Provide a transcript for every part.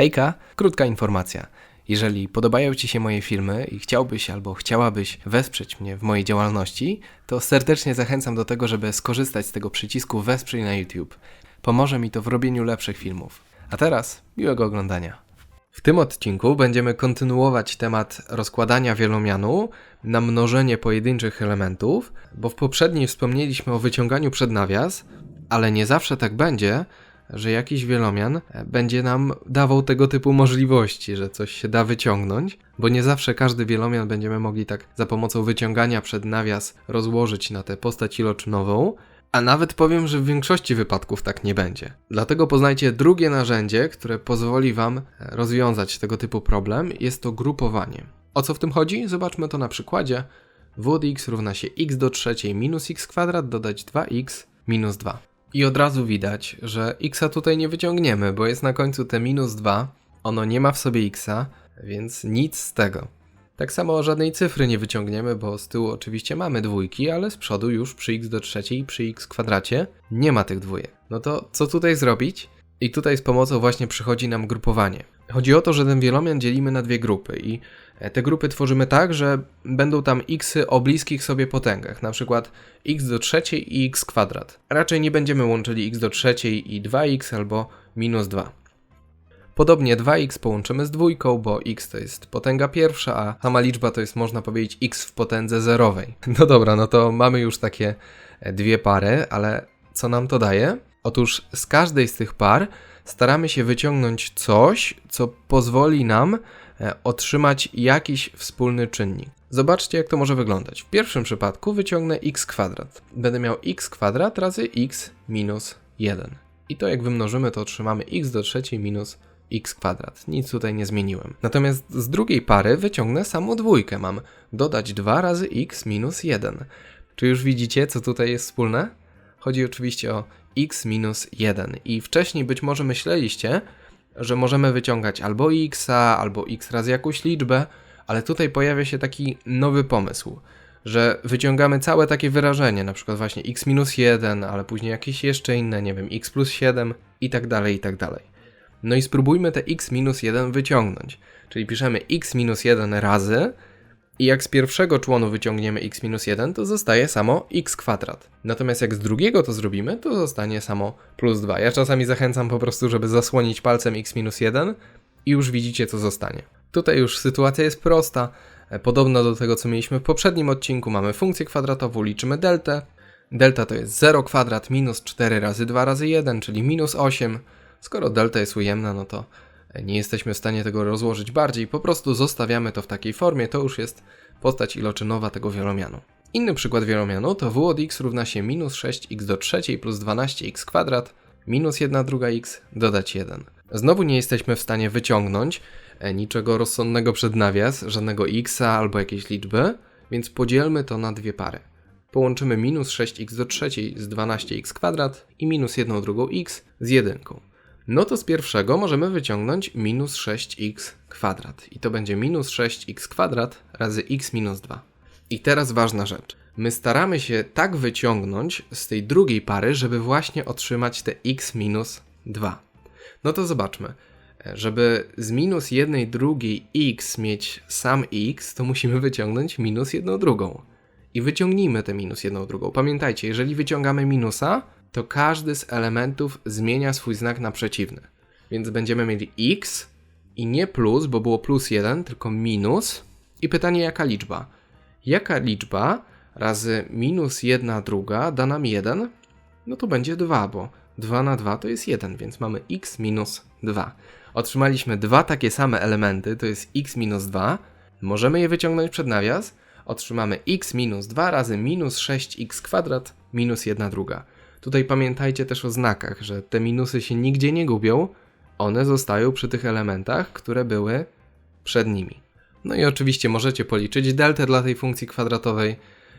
Hejka, krótka informacja. Jeżeli podobają Ci się moje filmy i chciałbyś albo chciałabyś wesprzeć mnie w mojej działalności, to serdecznie zachęcam do tego, żeby skorzystać z tego przycisku Wesprzyj na YouTube. Pomoże mi to w robieniu lepszych filmów. A teraz miłego oglądania. W tym odcinku będziemy kontynuować temat rozkładania wielomianu na mnożenie pojedynczych elementów, bo w poprzedniej wspomnieliśmy o wyciąganiu przed nawias, ale nie zawsze tak będzie, że jakiś wielomian będzie nam dawał tego typu możliwości, że coś się da wyciągnąć, bo nie zawsze każdy wielomian będziemy mogli tak za pomocą wyciągania przed nawias rozłożyć na tę postać iloczynową, a nawet powiem, że w większości wypadków tak nie będzie. Dlatego poznajcie drugie narzędzie, które pozwoli Wam rozwiązać tego typu problem. Jest to grupowanie. O co w tym chodzi? Zobaczmy to na przykładzie. w x równa się x do trzeciej minus x kwadrat dodać 2x minus 2. I od razu widać, że x tutaj nie wyciągniemy, bo jest na końcu te minus 2. Ono nie ma w sobie x, więc nic z tego. Tak samo żadnej cyfry nie wyciągniemy, bo z tyłu oczywiście mamy dwójki, ale z przodu już przy x do trzeciej, przy x kwadracie nie ma tych dwójek. No to co tutaj zrobić? I tutaj z pomocą właśnie przychodzi nam grupowanie. Chodzi o to, że ten wielomian dzielimy na dwie grupy i e, te grupy tworzymy tak, że będą tam xy o bliskich sobie potęgach, na przykład x do trzeciej i x kwadrat. Raczej nie będziemy łączyli x do trzeciej i 2x albo minus 2. Podobnie 2x połączymy z dwójką, bo x to jest potęga pierwsza, a sama liczba to jest można powiedzieć x w potędze zerowej. No dobra, no to mamy już takie e, dwie pary, ale co nam to daje? Otóż z każdej z tych par staramy się wyciągnąć coś, co pozwoli nam e, otrzymać jakiś wspólny czynnik. Zobaczcie, jak to może wyglądać. W pierwszym przypadku wyciągnę x kwadrat. Będę miał x kwadrat razy x minus 1. I to jak wymnożymy, to otrzymamy x do trzeciej minus x kwadrat. Nic tutaj nie zmieniłem. Natomiast z drugiej pary wyciągnę samą dwójkę. Mam dodać 2 razy x minus 1. Czy już widzicie, co tutaj jest wspólne? Chodzi oczywiście o x minus 1. I wcześniej być może myśleliście, że możemy wyciągać albo x, albo x razy jakąś liczbę, ale tutaj pojawia się taki nowy pomysł, że wyciągamy całe takie wyrażenie, na przykład właśnie x minus 1, ale później jakieś jeszcze inne, nie wiem, x plus 7 i tak dalej, i tak dalej. No i spróbujmy te x minus 1 wyciągnąć. Czyli piszemy x minus 1 razy i jak z pierwszego członu wyciągniemy x minus 1, to zostaje samo x kwadrat. Natomiast jak z drugiego to zrobimy, to zostanie samo plus 2. Ja czasami zachęcam po prostu, żeby zasłonić palcem x minus 1 i już widzicie, co zostanie. Tutaj już sytuacja jest prosta. E, podobno do tego, co mieliśmy w poprzednim odcinku, mamy funkcję kwadratową, liczymy deltę. Delta to jest 0 kwadrat minus 4 razy 2 razy 1, czyli minus 8. Skoro delta jest ujemna, no to nie jesteśmy w stanie tego rozłożyć bardziej, po prostu zostawiamy to w takiej formie, to już jest postać iloczynowa tego wielomianu. Inny przykład wielomianu to w od x równa się minus 6x do trzeciej plus 12x kwadrat minus 1 druga x dodać 1. Znowu nie jesteśmy w stanie wyciągnąć e, niczego rozsądnego przed nawias, żadnego x albo jakiejś liczby, więc podzielmy to na dwie pary. Połączymy minus 6x do trzeciej z 12x kwadrat i minus 1 drugą x z jedynką no to z pierwszego możemy wyciągnąć minus 6x kwadrat. I to będzie minus 6x kwadrat razy x minus 2. I teraz ważna rzecz. My staramy się tak wyciągnąć z tej drugiej pary, żeby właśnie otrzymać te x minus 2. No to zobaczmy. Żeby z minus jednej drugiej x mieć sam x, to musimy wyciągnąć minus jedną drugą. I wyciągnijmy tę minus jedną drugą. Pamiętajcie, jeżeli wyciągamy minusa, to każdy z elementów zmienia swój znak na przeciwny. Więc będziemy mieli x i nie plus, bo było plus 1, tylko minus. I pytanie, jaka liczba? Jaka liczba razy minus 1 druga da nam 1? No to będzie 2, bo 2 na 2 to jest 1, więc mamy x minus 2. Otrzymaliśmy dwa takie same elementy, to jest x minus 2. Możemy je wyciągnąć przed nawias. Otrzymamy x minus 2 razy minus 6x kwadrat minus 1 druga. Tutaj pamiętajcie też o znakach, że te minusy się nigdzie nie gubią, one zostają przy tych elementach, które były przed nimi. No i oczywiście możecie policzyć deltę dla tej funkcji kwadratowej.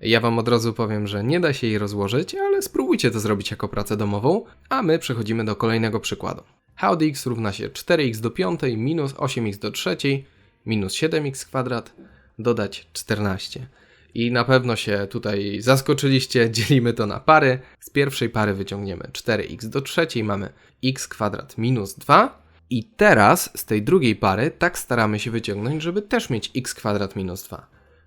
Ja Wam od razu powiem, że nie da się jej rozłożyć, ale spróbujcie to zrobić jako pracę domową, a my przechodzimy do kolejnego przykładu. How x równa się 4x do 5 minus 8x do 3 minus 7x kwadrat dodać 14. I na pewno się tutaj zaskoczyliście, dzielimy to na pary. Z pierwszej pary wyciągniemy 4x do trzeciej, mamy x kwadrat minus 2 I teraz z tej drugiej pary tak staramy się wyciągnąć, żeby też mieć x kwadrat minus 2.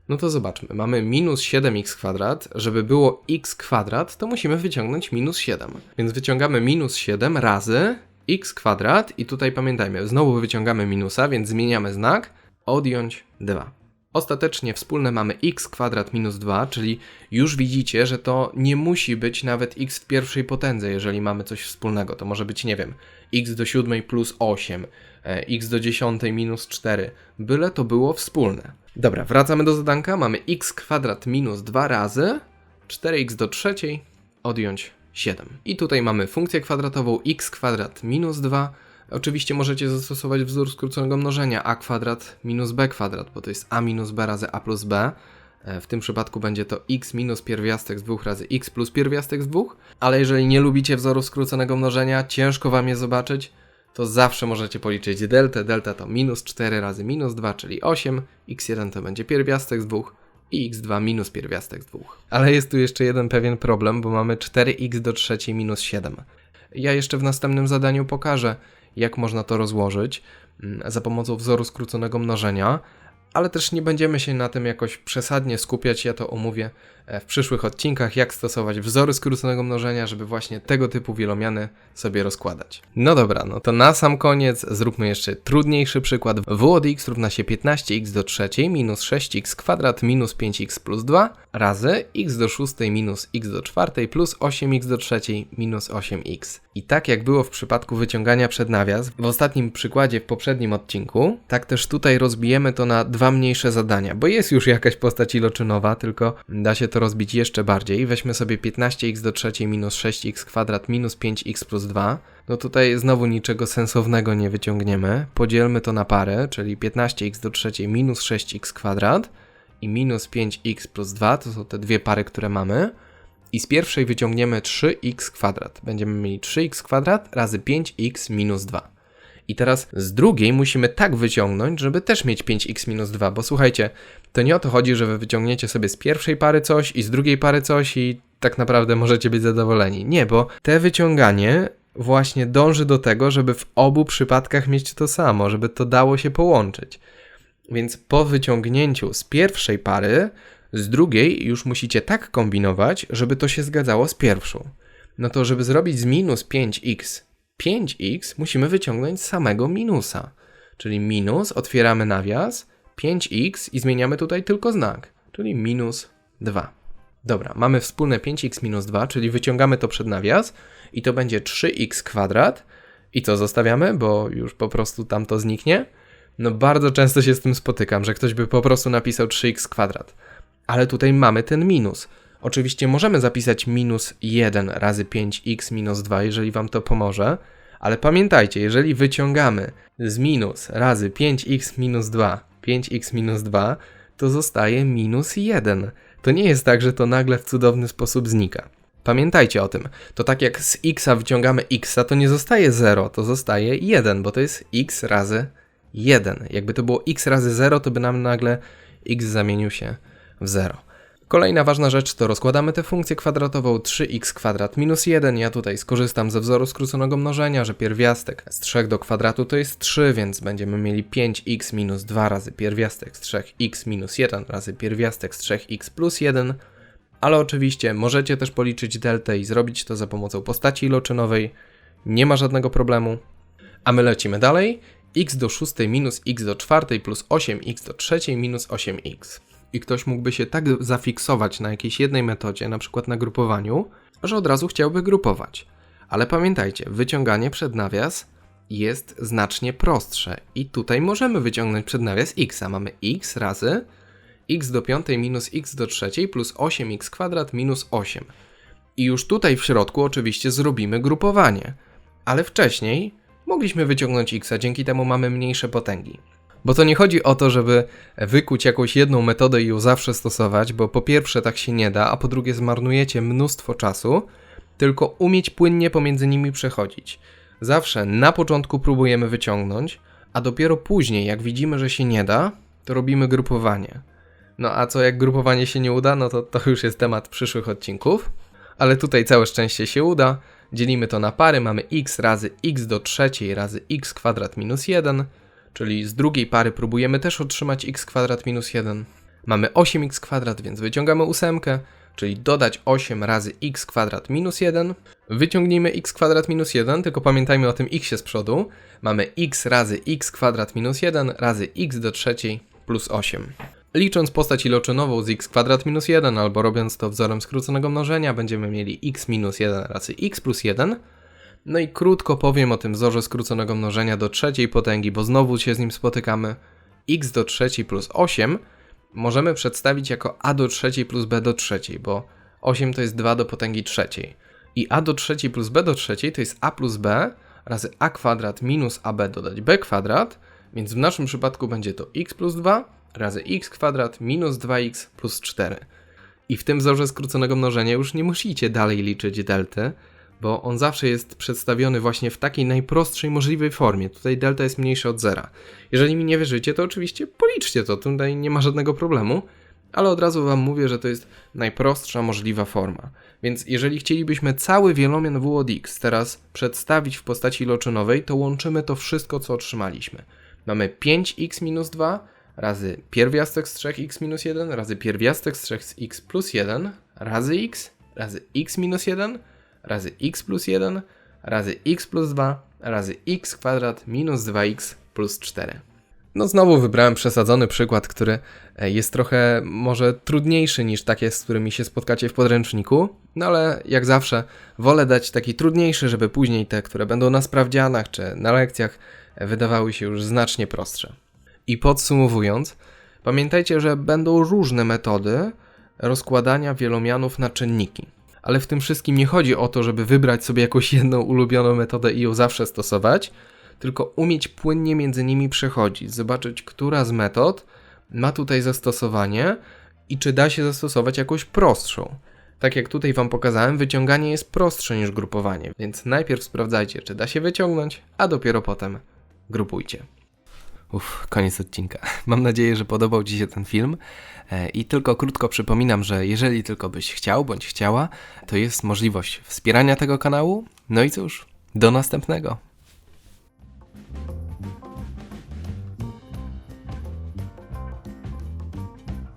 No to zobaczmy, mamy minus 7x kwadrat, żeby było x kwadrat, to musimy wyciągnąć minus 7. Więc wyciągamy minus 7 razy x kwadrat i tutaj pamiętajmy, znowu wyciągamy minusa, więc zmieniamy znak, odjąć 2. Ostatecznie wspólne mamy x kwadrat minus 2, czyli już widzicie, że to nie musi być nawet x w pierwszej potędze, jeżeli mamy coś wspólnego. To może być, nie wiem, x do 7 plus 8, e, x do 10 minus 4, byle to było wspólne. Dobra, wracamy do zadanka. Mamy x kwadrat minus 2 razy 4x do trzeciej odjąć 7. I tutaj mamy funkcję kwadratową x kwadrat minus 2. Oczywiście możecie zastosować wzór skróconego mnożenia a kwadrat minus b kwadrat, bo to jest a minus b razy a plus b. E, w tym przypadku będzie to x minus pierwiastek z 2 razy x plus pierwiastek z 2. Ale jeżeli nie lubicie wzoru skróconego mnożenia, ciężko wam je zobaczyć, to zawsze możecie policzyć deltę. Delta to minus 4 razy minus 2, czyli 8. x1 to będzie pierwiastek z 2 i x2 minus pierwiastek z 2. Ale jest tu jeszcze jeden pewien problem, bo mamy 4x do trzeciej minus 7. Ja jeszcze w następnym zadaniu pokażę, jak można to rozłożyć mm, za pomocą wzoru skróconego mnożenia, ale też nie będziemy się na tym jakoś przesadnie skupiać. Ja to omówię e, w przyszłych odcinkach, jak stosować wzory skróconego mnożenia, żeby właśnie tego typu wielomiany sobie rozkładać. No dobra, no to na sam koniec zróbmy jeszcze trudniejszy przykład. w od x równa się 15x do trzeciej minus 6x kwadrat minus 5x plus 2 razy x do szóstej minus x do czwartej plus 8x do trzeciej minus 8x. I tak jak było w przypadku wyciągania przed nawias, w ostatnim przykładzie w poprzednim odcinku, tak też tutaj rozbijemy to na dwa mniejsze zadania, bo jest już jakaś postać iloczynowa, tylko da się to rozbić jeszcze bardziej. Weźmy sobie 15x do trzeciej minus 6x kwadrat minus 5x plus 2. No tutaj znowu niczego sensownego nie wyciągniemy. Podzielmy to na parę, czyli 15x do trzeciej minus 6x kwadrat i minus 5x plus 2, to są te dwie pary, które mamy. I z pierwszej wyciągniemy 3x kwadrat. Będziemy mieli 3x kwadrat razy 5x minus 2. I teraz z drugiej musimy tak wyciągnąć, żeby też mieć 5x minus 2, bo słuchajcie, to nie o to chodzi, że wy wyciągniecie sobie z pierwszej pary coś i z drugiej pary coś i tak naprawdę możecie być zadowoleni. Nie, bo te wyciąganie właśnie dąży do tego, żeby w obu przypadkach mieć to samo, żeby to dało się połączyć. Więc po wyciągnięciu z pierwszej pary, z drugiej już musicie tak kombinować, żeby to się zgadzało z pierwszą. No to, żeby zrobić z minus 5x 5x, musimy wyciągnąć samego minusa. Czyli minus, otwieramy nawias, 5x i zmieniamy tutaj tylko znak, czyli minus 2. Dobra, mamy wspólne 5x minus 2, czyli wyciągamy to przed nawias i to będzie 3x kwadrat. I co zostawiamy, bo już po prostu tam to zniknie? No bardzo często się z tym spotykam, że ktoś by po prostu napisał 3x kwadrat. Ale tutaj mamy ten minus. Oczywiście możemy zapisać minus 1 razy 5x minus 2, jeżeli Wam to pomoże, ale pamiętajcie, jeżeli wyciągamy z minus razy 5x minus 2, 5x minus 2, to zostaje minus 1. To nie jest tak, że to nagle w cudowny sposób znika. Pamiętajcie o tym. To tak jak z x wyciągamy x, to nie zostaje 0, to zostaje 1, bo to jest x razy 1. Jakby to było x razy 0, to by nam nagle x zamienił się w 0. Kolejna ważna rzecz to rozkładamy tę funkcję kwadratową 3x kwadrat minus 1. Ja tutaj skorzystam ze wzoru skróconego mnożenia, że pierwiastek z 3 do kwadratu to jest 3, więc będziemy mieli 5x minus 2 razy pierwiastek z 3x minus 1 razy pierwiastek z 3x plus 1. Ale oczywiście możecie też policzyć deltę i zrobić to za pomocą postaci iloczynowej. Nie ma żadnego problemu. A my lecimy dalej. x do 6 minus x do 4 plus 8x do 3 minus 8x i ktoś mógłby się tak zafiksować na jakiejś jednej metodzie, na przykład na grupowaniu, że od razu chciałby grupować. Ale pamiętajcie, wyciąganie przed nawias jest znacznie prostsze i tutaj możemy wyciągnąć przed nawias x, mamy x razy x do piątej minus x do trzeciej plus 8x kwadrat minus 8. I już tutaj w środku oczywiście zrobimy grupowanie, ale wcześniej mogliśmy wyciągnąć x, dzięki temu mamy mniejsze potęgi. Bo to nie chodzi o to, żeby wykuć jakąś jedną metodę i ją zawsze stosować, bo po pierwsze tak się nie da, a po drugie zmarnujecie mnóstwo czasu, tylko umieć płynnie pomiędzy nimi przechodzić. Zawsze na początku próbujemy wyciągnąć, a dopiero później, jak widzimy, że się nie da, to robimy grupowanie. No a co jak grupowanie się nie uda, no to to już jest temat przyszłych odcinków. Ale tutaj całe szczęście się uda Dzielimy to na pary, mamy x razy x do trzeciej razy x kwadrat minus 1, czyli z drugiej pary próbujemy też otrzymać x kwadrat minus 1. Mamy 8x kwadrat, więc wyciągamy ósemkę, czyli dodać 8 razy x kwadrat minus 1. Wyciągnijmy x kwadrat minus 1, tylko pamiętajmy o tym x z przodu. Mamy x razy x kwadrat minus 1 razy x do trzeciej plus 8. Licząc postać iloczynową z x kwadrat minus 1 albo robiąc to wzorem skróconego mnożenia, będziemy mieli x minus 1 razy x plus 1. No i krótko powiem o tym wzorze skróconego mnożenia do trzeciej potęgi, bo znowu się z nim spotykamy. x do trzeciej plus 8 możemy przedstawić jako a do trzeciej plus b do trzeciej, bo 8 to jest 2 do potęgi trzeciej. I a do trzeciej plus b do trzeciej to jest a plus b razy a kwadrat minus ab dodać b kwadrat, więc w naszym przypadku będzie to x plus 2 razy x kwadrat minus 2x plus 4. I w tym wzorze skróconego mnożenia już nie musicie dalej liczyć delty, bo on zawsze jest przedstawiony właśnie w takiej najprostszej możliwej formie. Tutaj delta jest mniejsza od zera. Jeżeli mi nie wierzycie, to oczywiście policzcie to, tutaj nie ma żadnego problemu, ale od razu Wam mówię, że to jest najprostsza możliwa forma. Więc jeżeli chcielibyśmy cały wielomian w od x teraz przedstawić w postaci iloczynowej, to łączymy to wszystko, co otrzymaliśmy. Mamy 5x minus 2 razy pierwiastek z 3x minus 1 razy pierwiastek z 3x plus 1 razy x razy x minus 1 razy x plus 1 razy x plus 2 razy x kwadrat minus 2x plus 4. No znowu wybrałem przesadzony przykład, który e, jest trochę może trudniejszy niż takie, z którymi się spotkacie w podręczniku, no ale jak zawsze wolę dać taki trudniejszy, żeby później te, które będą na sprawdzianach czy na lekcjach e, wydawały się już znacznie prostsze. I podsumowując, pamiętajcie, że będą różne metody rozkładania wielomianów na czynniki. Ale w tym wszystkim nie chodzi o to, żeby wybrać sobie jakąś jedną ulubioną metodę i ją zawsze stosować, tylko umieć płynnie między nimi przechodzić, zobaczyć, która z metod ma tutaj zastosowanie i czy da się zastosować jakąś prostszą. Tak jak tutaj Wam pokazałem, wyciąganie jest prostsze niż grupowanie, więc najpierw sprawdzajcie, czy da się wyciągnąć, a dopiero potem grupujcie. Uff, koniec odcinka. Mam nadzieję, że podobał Ci się ten film. E, I tylko krótko przypominam, że jeżeli tylko byś chciał bądź chciała, to jest możliwość wspierania tego kanału. No i cóż, do następnego.